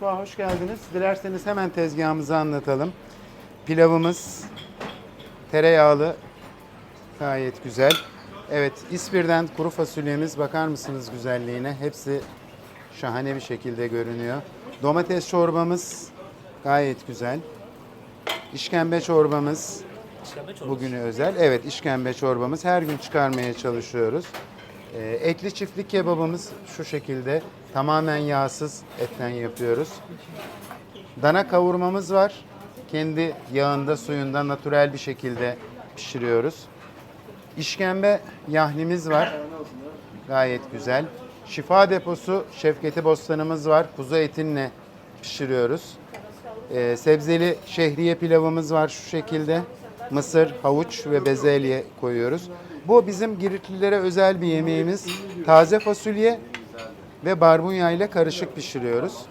Mutfağa hoş geldiniz. Dilerseniz hemen tezgahımızı anlatalım. Pilavımız tereyağlı gayet güzel. Evet İspir'den kuru fasulyemiz bakar mısınız güzelliğine? Hepsi şahane bir şekilde görünüyor. Domates çorbamız gayet güzel. İşkembe çorbamız bugünü özel. Evet işkembe çorbamız her gün çıkarmaya çalışıyoruz. Ee, etli çiftlik kebabımız şu şekilde tamamen yağsız etten yapıyoruz. Dana kavurmamız var. Kendi yağında suyunda natürel bir şekilde pişiriyoruz. İşkembe yahnimiz var. Gayet güzel. Şifa deposu Şevketi Bostanımız var. Kuzu etinle pişiriyoruz. Ee, sebzeli şehriye pilavımız var şu şekilde. Mısır, havuç ve bezelye koyuyoruz. Bu bizim Giritlilere özel bir yemeğimiz. Taze fasulye ve barbunya ile karışık pişiriyoruz.